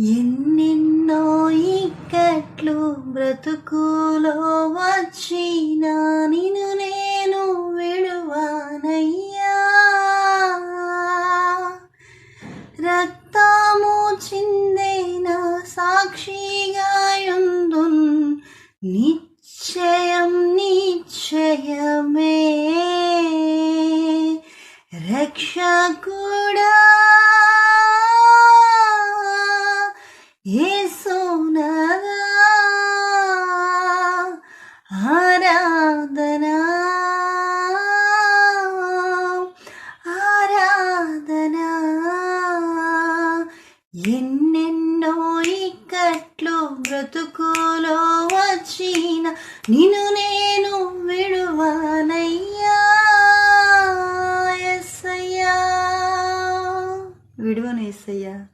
ఎన్నెన్నో ఇక్కట్లు బ్రతుకులో వచ్చిన నిన్ను నేను విడువానయ్యా. రక్తము చిందేన సాక్షిగా యుందున్ నిశ్చయం నిశ్చయమే. రక్షకుడా యేసునాదా ఆరాధనా. ఆరాధనా. ఎన్నెన్నో ఇక్కట్లు బ్రతుకులో వచ్చిన నిన్ను నేను విడువానయ్యా. ఎస్సయ్యా విడువను ఎస్సయ్యా